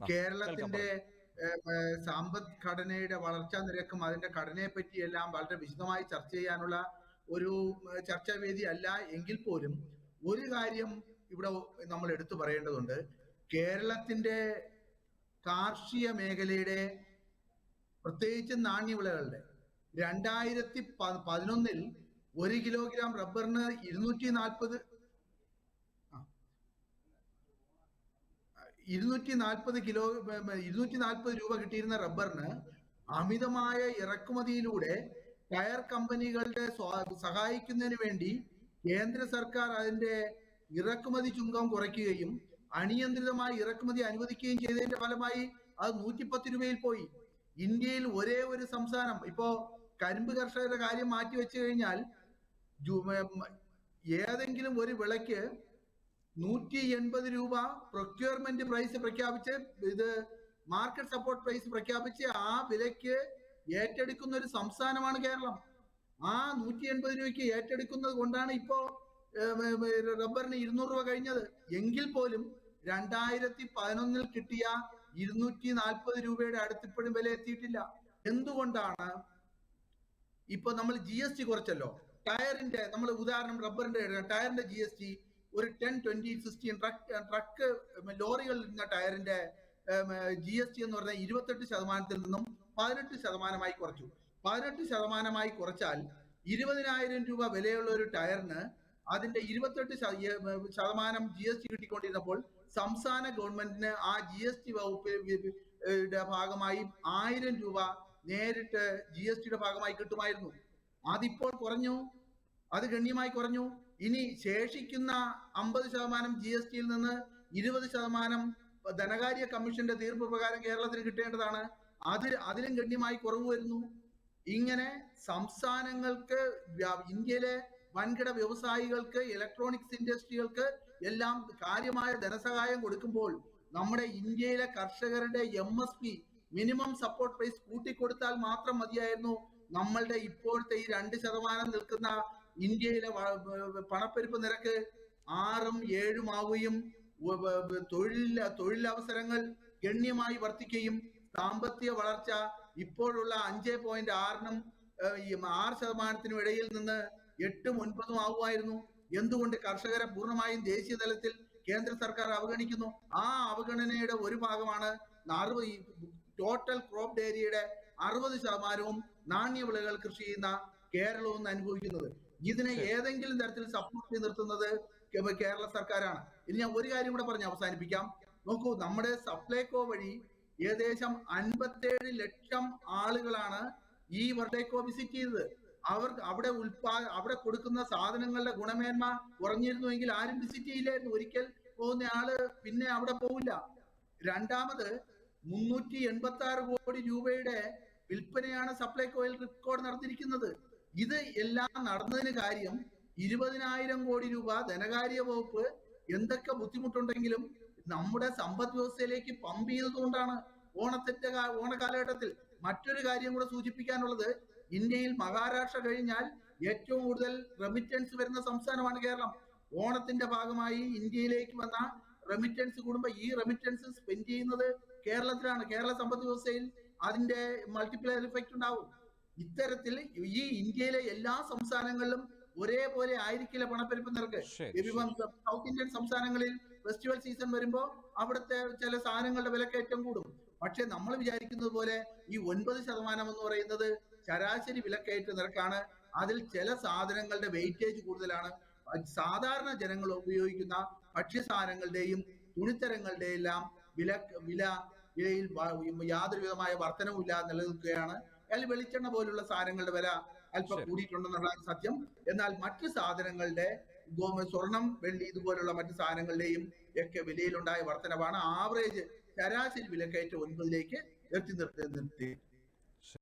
കേരളത്തിന്റെ സാമ്പത് ഘടനയുടെ വളർച്ചാ നിരക്കും അതിന്റെ ഘടനയെ പറ്റിയെല്ലാം വളരെ വിശദമായി ചർച്ച ചെയ്യാനുള്ള ഒരു ചർച്ചാവേദി അല്ല എങ്കിൽ പോലും ഒരു കാര്യം ഇവിടെ നമ്മൾ എടുത്തു പറയേണ്ടതുണ്ട്. കേരളത്തിന്റെ കാർഷിക മേഖലയുടെ പ്രത്യേകിച്ച് നാണ്യവിളകളുടെ രണ്ടായിരത്തി പ- പതിനൊന്നിൽ ഒരു കിലോഗ്രാം റബ്ബറിന് ഇരുന്നൂറ്റി നാൽപ്പത് ഇരുന്നൂറ്റി നാൽപ്പത് കിലോ ഇരുന്നൂറ്റി നാൽപ്പത് രൂപ കിട്ടിയിരുന്ന റബ്ബറിന് അമിതമായ ഇറക്കുമതിയിലൂടെ ടയർ കമ്പനികളുടെ സഹായിക്കുന്നതിന് വേണ്ടി കേന്ദ്ര സർക്കാർ അതിന്റെ ഇറക്കുമതി ചുങ്കം കുറയ്ക്കുകയും അനിയന്ത്രിതമായി ഇറക്കുമതി അനുവദിക്കുകയും ചെയ്തതിന്റെ ഫലമായി അത് നൂറ്റിപ്പത്ത് രൂപയിൽ പോയി. ഇന്ത്യയിൽ ഒരേ ഒരു സംസ്ഥാനം. ഇപ്പോ കരിമ്പ് കർഷകരുടെ കാര്യം മാറ്റി വെച്ചു കഴിഞ്ഞാൽ ഏതെങ്കിലും ഒരു വിളയ്ക്ക് നൂറ്റി എൺപത് രൂപ പ്രൊക്യൂർമെന്റ് പ്രൈസ് പ്രഖ്യാപിച്ച് ഇത് മാർക്കറ്റ് സപ്പോർട്ട് പ്രൈസ് പ്രഖ്യാപിച്ച് ആ വിലയ്ക്ക് ഏറ്റെടുക്കുന്ന ഒരു സംസ്ഥാനമാണ് കേരളം. ആ നൂറ്റി എൺപത് രൂപയ്ക്ക് ഏറ്റെടുക്കുന്നത് കൊണ്ടാണ് ഇപ്പോ റബ്ബറിന് ഇരുന്നൂറ് രൂപ കഴിഞ്ഞത്. എങ്കിൽ പോലും രണ്ടായിരത്തി പതിനൊന്നിൽ കിട്ടിയ ഇരുന്നൂറ്റി നാൽപ്പത് രൂപയുടെ അടുത്തിപ്പോഴും വില എത്തിയിട്ടില്ല. എന്തുകൊണ്ടാണ് ഇപ്പൊ നമ്മൾ ജി എസ് ടി കുറച്ചല്ലോ? ടയറിന്റെ നമ്മൾ ഉദാഹരണം റബ്ബറിന്റെ. ടയറിന്റെ ജി എസ് ടി ഒരു ten twenty sixteen truck truck ലോറികളിൽ ഇരുന്ന ടയറിന്റെ ജി എസ് ടി എന്ന് പറഞ്ഞ ഇരുപത്തെട്ട് ശതമാനത്തിൽ നിന്നും പതിനെട്ട് ശതമാനമായി കുറച്ചു. പതിനെട്ട് ശതമാനമായി കുറച്ചാൽ ഇരുപതിനായിരം രൂപ വിലയുള്ള ഒരു ടയറിന് അതിന്റെ ഇരുപത്തെട്ട് ശതമാനം ജി എസ് ടി കിട്ടിക്കൊണ്ടിരുന്നപ്പോൾ സംസ്ഥാന ഗവൺമെന്റിന് ആ ജി എസ് ടി വകുപ്പ് ഭാഗമായി ആയിരം രൂപ നേരിട്ട് ജി എസ് ടിയുടെ ഭാഗമായി കിട്ടുമായിരുന്നു. അതിപ്പോൾ കുറഞ്ഞു. അത് ഗണ്യമായി കുറഞ്ഞു. ഇനി ശേഷിക്കുന്ന അമ്പത് ശതമാനം ജി എസ് ടിയിൽ നിന്ന് ഇരുപത് ശതമാനം ധനകാര്യ കമ്മീഷന്റെ തീർപ്പ് പ്രകാരം കേരളത്തിന് കിട്ടേണ്ടതാണ്. അതിൽ അതിലും ഗണ്യമായി കുറവ് വരുന്നു. ഇങ്ങനെ സംസ്ഥാനങ്ങൾക്ക് ഇന്ത്യയിലെ വൻകിട വ്യവസായികൾക്ക് ഇലക്ട്രോണിക്സ് ഇൻഡസ്ട്രികൾക്ക് എല്ലാം കാര്യമായ ധനസഹായം കൊടുക്കുമ്പോൾ നമ്മുടെ ഇന്ത്യയിലെ കർഷകരുടെ M S P minimum support price കൂട്ടിക്കൊടുത്താൽ മാത്രം മതിയായിരുന്നു. നമ്മളുടെ ഇപ്പോഴത്തെ ഈ രണ്ട് ശതമാനം നിൽക്കുന്ന ഇന്ത്യയിലെ പണപ്പെരുപ്പ് നിരക്ക് ആറും ഏഴും ആവുകയും തൊഴിൽ തൊഴിലവസരങ്ങൾ ഗണ്യമായി വർദ്ധിക്കുകയും സാമ്പത്തിക വളർച്ച ഇപ്പോഴുള്ള അഞ്ച് പോയിന്റ് ആറിനും ആറ് ശതമാനത്തിനും ഇടയിൽ നിന്ന് എട്ടും ഒൻപതും ആവുമായിരുന്നു. എന്തുകൊണ്ട് കർഷകരെ പൂർണമായും ദേശീയ തലത്തിൽ കേന്ദ്ര സർക്കാർ അവഗണിക്കുന്നു? ആ അവഗണനയുടെ ഒരു ഭാഗമാണ് അറുപത് ടോട്ടൽ ക്രോപ്പ് ഏരിയയുടെ അറുപത് ശതമാനവും നാണ്യവിളകൾ കൃഷി ചെയ്യുന്ന കേരളവും അനുഭവിക്കുന്നത്. ഇതിനെ ഏതെങ്കിലും തരത്തിൽ സപ്പോർട്ട് ചെയ്ത് നിർത്തുന്നത് കേരള സർക്കാരാണ്. ഇനി ഞാൻ ഒരു കാര്യം കൂടെ പറഞ്ഞ് അവസാനിപ്പിക്കാം. നോക്കൂ നമ്മുടെ സപ്ലൈകോ വഴി ഏകദേശം അൻപത്തേഴ് ലക്ഷം ആളുകളാണ് ഈ വർഡേക്കോ വിസിറ്റ് ചെയ്തത്. അവർ അവിടെ ഉൽപാ അവിടെ കൊടുക്കുന്ന സാധനങ്ങളുടെ ഗുണമേന്മ കുറഞ്ഞിരുന്നുവെങ്കിൽ ആരും വിസിറ്റ് ചെയ്യില്ലായിരുന്നു. ഒരിക്കൽ പോകുന്ന ആൾ പിന്നെ അവിടെ പോവില്ല. രണ്ടാമത് മുന്നൂറ്റി എൺപത്തി ആറ് കോടി രൂപയുടെ വിൽപ്പനയാണ് സപ്ലൈകോയിൽ റെക്കോർഡ് നടത്തിയിരിക്കുന്നത്. ഇത് എല്ലാം നടന്നതിന് കാര്യം ഇരുപതിനായിരം കോടി രൂപ ധനകാര്യ വകുപ്പ് എന്തൊക്കെ ബുദ്ധിമുട്ടുണ്ടെങ്കിലും നമ്മുടെ സമ്പദ് വ്യവസ്ഥയിലേക്ക് പമ്പ് ചെയ്തതുകൊണ്ടാണ് ഓണത്തിന്റെ ഓണകാലഘട്ടത്തിൽ മറ്റൊരു കാര്യം കൂടെ സൂചിപ്പിക്കാനുള്ളത്. ഇന്ത്യയിൽ മഹാരാഷ്ട്ര കഴിഞ്ഞാൽ ഏറ്റവും കൂടുതൽ റെമിറ്റൻസ് വരുന്ന സംസ്ഥാനമാണ് കേരളം. ഓണത്തിന്റെ ഭാഗമായി ഇന്ത്യയിലേക്ക് വന്ന റെമിറ്റൻസ് കൂടുമ്പോൾ ഈ റെമിറ്റൻസ് സ്പെൻഡ് ചെയ്യുന്നത് കേരളത്തിലാണ്. കേരള സമ്പദ് വ്യവസ്ഥയിൽ അതിന്റെ മൾട്ടിപ്ലയർ ഇഫക്റ്റ് ഉണ്ടാവും. ഇത്തരത്തിൽ ഈ ഇന്ത്യയിലെ എല്ലാ സംസ്ഥാനങ്ങളിലും ഒരേപോലെ ആയിരിക്കില്ല പണപ്പെരുപ്പ് നിരക്ക്. ഇപ്പം സൗത്ത് ഇന്ത്യൻ സംസ്ഥാനങ്ങളിൽ ഫെസ്റ്റിവൽ സീസൺ വരുമ്പോൾ അവിടുത്തെ ചില സാധനങ്ങളുടെ വിലക്കയറ്റം കൂടും. പക്ഷെ നമ്മൾ വിചാരിക്കുന്നത് പോലെ ഈ ഒൻപത് ശതമാനം എന്ന് പറയുന്നത് ശരാശരി വിലക്കയറ്റ നിരക്കാണ്. അതിൽ ചില സാധനങ്ങളുടെ വെയിറ്റേജ് കൂടുതലാണ്. സാധാരണ ജനങ്ങൾ ഉപയോഗിക്കുന്ന ഭക്ഷ്യസാധനങ്ങളുടെയും തുണിത്തരങ്ങളുടെയും എല്ലാം വില വില വിലയിൽ യാതൊരു വിധമായ വർധനവും ഇല്ലാതെ നിലനിൽക്കുകയാണ്. അതിൽ വെളിച്ചെണ്ണ പോലുള്ള സാധനങ്ങളുടെ വില അല്പം. കൂടിയിട്ടുണ്ടെന്നുള്ളതാണ് സത്യം എന്നാൽ മറ്റു സാധനങ്ങളുടെ സ്വർണം വെള്ളി ഇതുപോലുള്ള മറ്റു സാധനങ്ങളുടെയും ഒക്കെ വിലയിലുണ്ടായ വർധനവാണ് ആവറേജ് ശരാശരി വിലക്കയറ്റം ഒൻപതിലേക്ക് എത്തി നിർത്തി നിർത്തി